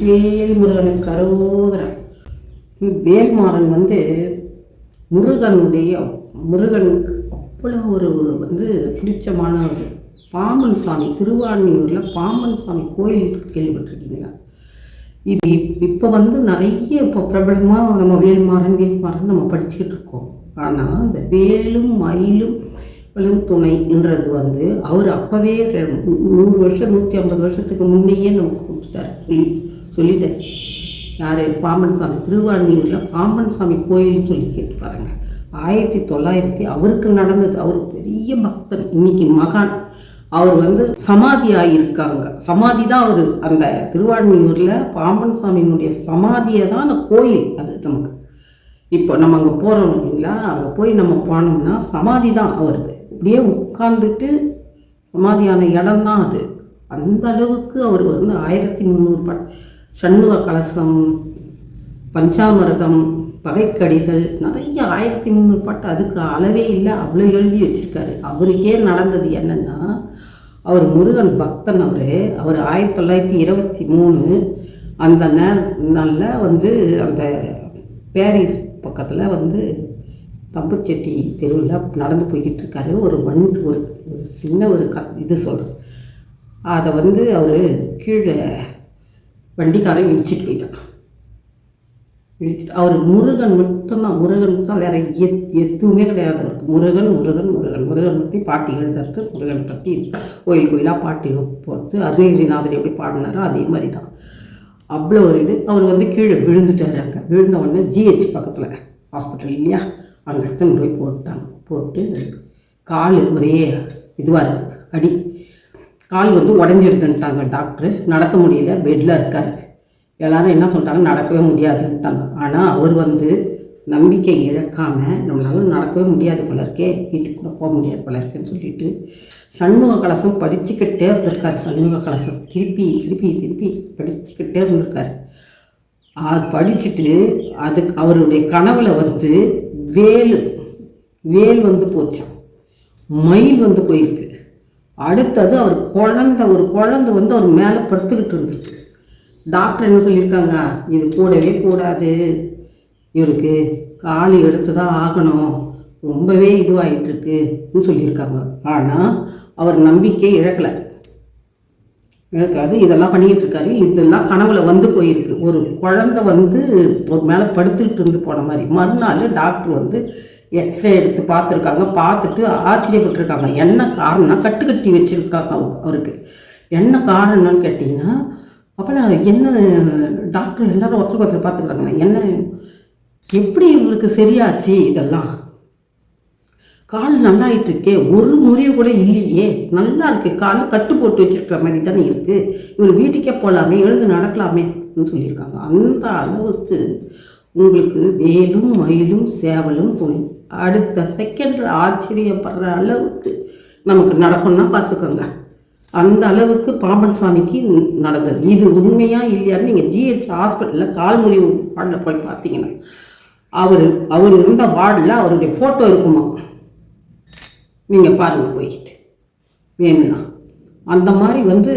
வெற்றிவேல் முருகனுக்கு கரோதரன் வேல்மாறன் வந்து முருகனுடைய முருகனுக்கு அவ்வளோ ஒரு வந்து பிடிச்சமான ஒரு பாம்பன் சாமி திருவான்மையூரில் பாம்பன் சாமி கோயில் கேள்விப்பட்டிருக்கீங்களா? இது இப்போ வந்து நிறைய இப்போ பிரபலமாக நம்ம வேல்மாறன் வேல்மாறன் நம்ம படிச்சுக்கிட்டு இருக்கோம். ஆனால் இந்த வேலும் மயிலும் துணைன்றது வந்து அவர் அப்போவே நூறு வருஷம் நூற்றி ஐம்பது வருஷத்துக்கு முன்னையே நமக்கு கொடுத்தார் சொல்லிட்டேன். யார்? பாம்பன் சாமி. திருவான்மியூரில் பாம்பன் சாமி கோயில்னு சொல்லி கேட்டு பாருங்க. ஆயிரத்தி தொள்ளாயிரத்தி அவருக்கு நடந்தது. அவர் பெரிய பக்தர் இன்னைக்கு மகான். அவர் வந்து சமாதி ஆகியிருக்காங்க சமாதி தான் அவர். அந்த திருவான்மியூரில் பாம்பன் சாமியினுடைய சமாதியை தான் அந்த கோயில் அது நமக்கு. இப்போ நம்ம அங்கே போகிறோம் இல்லைங்களா? அங்கே போய் நம்ம போனோம்னா சமாதி தான் அவருது. அப்படியே உட்கார்ந்துட்டு சமாதியான இடம் தான் அது. அந்த அளவுக்கு அவர் வந்து ஆயிரத்தி முந்நூறு பட் சண்முக கலசம் பஞ்சாமிரதம் பகைக்கடிதல் நிறைய ஆயிரத்தி முந்நூறு பாட்டு அதுக்கு அளவே இல்லை. அவ்வளோ எழுதி வச்சிருக்காரு. அவருக்கே நடந்தது என்னென்னா அவர் முருகன் பக்தன் அவர். அவர் ஆயிரத்தி தொள்ளாயிரத்தி இருபத்தி மூணு அந்த நேர நாளில் வந்து அந்த பேரிஸ் பக்கத்தில் வந்து தம்புச்செட்டி தெருவில் நடந்து போய்கிட்டு இருக்காரு. ஒரு வண் ஒரு ஒரு சின்ன ஒரு க இது சொல்கிறேன் அதை வந்து அவர் கீழே வண்டிக்காரன் இடிச்சிட்டு போயிட்டான். இடிச்சிட்டு அவர் முருகன் மட்டும்தான் முருகன் மட்டும் வேற எத் எதுவுமே கிடையாது அவருக்கு. முருகன் முருகன் முருகன். முருகன் பற்றி பாட்டி எழுதுறது முருகன் பற்றி கோயில் கோயிலாக பாட்டி போட்டு அருணகிரிநாதர் எப்படி பாடினாரோ அதே மாதிரி தான் அவ்வளோ ஒரு இது. அவர் வந்து கீழே விழுந்துட்டாரு அங்கே. விழுந்த உடனே ஜிஹெச் பக்கத்தில் ஹாஸ்பிட்டல் இல்லையா? அங்கே எடுத்துன்னு போய் போட்டாங்க. போட்டு கால் ஒரே இதுவாக இருக்குது அடி கால் வந்து உடஞ்சிருதுன்ட்டாங்க டாக்டர் நடக்க முடியல பெட்டில் இருக்கார். எல்லாரும் என்ன சொல்லிட்டாங்க நடக்கவே முடியாதுன்ட்டாங்க. ஆனால் அவர் வந்து நம்பிக்கை இழக்காமல் நம்மளால நடக்கவே முடியாது போல இருக்கே வீட்டுக்கு கூட போக முடியாது போல இருக்கேன்னு சொல்லிட்டு சண்முக கலசம் படிச்சுக்கிட்டே இருந்திருக்கார். சண்முக கலசம் திருப்பி திருப்பி திருப்பி படிச்சுக்கிட்டே இருந்திருக்கார். அது படிச்சுட்டு அதுக்கு அவருடைய கனவுல வந்து வேல் வேல் வந்து போச்சான் மயில் வந்து போயிருக்கு. அடுத்தது அவர் குழந்த ஒரு குழந்தை வந்து அவர் மேலே படுத்துக்கிட்டு இருந்துருக்கு. டாக்டர் என்ன சொல்லியிருக்காங்க? இது கூடவே கூடாது. இவருக்கு காலி எடுத்து தான் ஆகணும். ரொம்பவே இதுவாகிட்டுருக்குன்னு சொல்லியிருக்காங்க. ஆனால் அவர் நம்பிக்கை இழக்கலை. இழக்காது. இதெல்லாம் பண்ணிக்கிட்டு இருக்காரு. இதெல்லாம் கனவுல வந்து போயிருக்கு. ஒரு குழந்தை வந்து ஒரு மேலே படுத்துக்கிட்டு இருந்து போன மாதிரி. மறுநாள் டாக்டர் வந்து எக்ஸ்ரே எடுத்து பார்த்துருக்காங்க. பார்த்துட்டு ஆச்சரியப்பட்டிருக்காங்க என்ன காரணம் கட்டு கட்டி வச்சுருக்காங்க அவருக்கு. என்ன காரணம்னு கேட்டிங்கன்னா அப்போல்லாம் என்ன டாக்டர் எல்லாரும் ஒருத்தருக்கு ஒருத்தர் பார்த்துருக்காங்க என்ன எப்படி இவருக்கு சரியாச்சு இதெல்லாம்? கால் நல்லாயிட்டு இருக்கே ஒரு முறையும் கூட இல்லையே. நல்லா இருக்கு. கால் கட்டு போட்டு வச்சிருக்கிற மாதிரி தானே இருக்கு. இவர் வீட்டுக்கே போகலாமே எழுந்து நடக்கலாமேன்னு சொல்லியிருக்காங்க. அந்த அளவுக்கு உங்களுக்கு வேலும் மயிலும் சேவலும் துணை. அடுத்த செகண்டில் ஆச்சரியப்படுற அளவுக்கு நமக்கு நடக்கணும்னா பார்த்துக்கோங்க. அந்த அளவுக்கு பாம்பன் சாமிக்கு நடந்தது. இது உண்மையா இல்லையான்னு நீங்கள் ஜிஹெச் ஹாஸ்பிட்டலில் கால் வார்டில் போய் பார்த்தீங்கன்னா அவர் அவர் இருந்த வார்டில் அவருடைய ஃபோட்டோ இருக்குமா? நீங்கள் பாருங்கள் போய்கிட்டு வேணும்னா. அந்த மாதிரி வந்து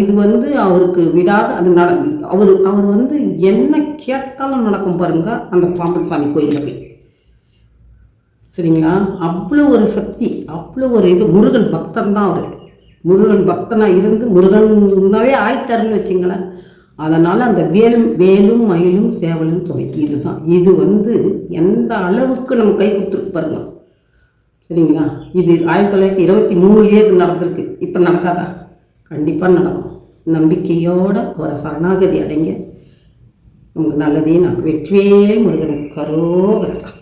இது வந்து அவருக்கு விடாத அது நட அவர் அவர் வந்து என்ன கேட்டாலும் நடக்கும் பாருங்க அந்த பாம்பன் சாமி கோயிலில் போய். சரிங்களா? அவ்வளோ ஒரு சக்தி அவ்வளோ ஒரு இது. முருகன் பக்தன் தான் அவர். முருகன் பக்தனாக இருந்து முருகனாவே ஆயிட்டாருன்னு வச்சுங்களேன். அதனால் அந்த வேலும் வேலும் மயிலும் சேவலும் துணை இதுதான். இது வந்து எந்த அளவுக்கு நம்ம கை கொடுத்துருக்கு பாருங்க. சரிங்களா? இது ஆயிரத்தி தொள்ளாயிரத்தி இருபத்தி மூணுலேயே இது நடந்திருக்கு. இப்போ நடக்காதா? கண்டிப்பாக நடக்கும். நம்பிக்கையோடு ஒரு சரணாகதி அடைங்க. நமக்கு நல்லதே நான் வெற்றியே முருகனுக்கு கரோகரா